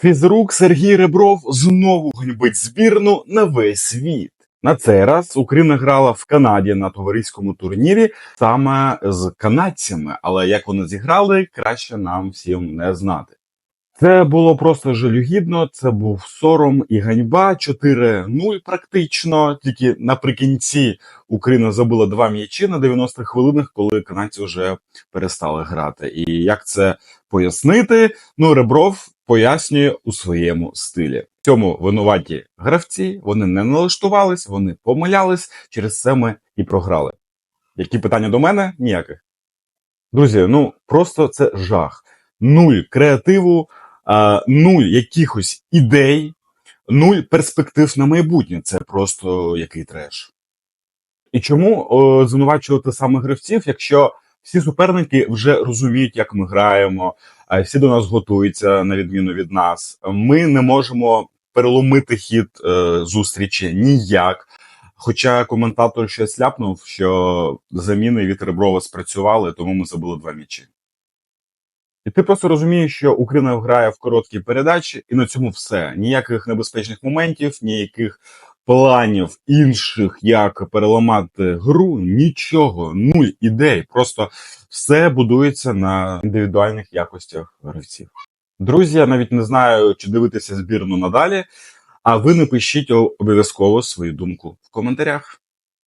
Фізрук Сергій Ребров знову ганьбить збірну на весь світ. На цей раз Україна грала в Канаді на товариському турнірі саме з канадцями, але як вони зіграли, краще нам всім не знати. Це було просто жалюгідно, це був сором і ганьба 4-0 практично. Тільки наприкінці Україна забила два м'ячі на 90 хвилинах, коли канадці вже перестали грати. І як це пояснити? Ну, Ребров пояснює у своєму стилі. В цьому винуваті гравці, вони не налаштувались, вони помилялись, через це ми і програли. Які питання до мене? Ніяких. Друзі, ну просто це жах. Нуль креативу, а, нуль якихось ідей, нуль перспектив на майбутнє. Це просто який треш. І чому о, звинувачувати саме гравців, якщо всі суперники вже розуміють, як ми граємо, всі до нас готуються на відміну від нас. Ми не можемо переломити хід е, зустрічі ніяк. Хоча коментатор щось ляпнув, що заміни від Реброва спрацювали, тому ми забули два м'ячі. І ти просто розумієш, що Україна грає в короткі передачі, і на цьому все. Ніяких небезпечних моментів, ніяких планів інших, як переламати гру, нічого, нуль ідей. Просто все будується на індивідуальних якостях гравців. Друзі, я навіть не знаю, чи дивитися збірну надалі. А ви напишіть обов'язково свою думку в коментарях.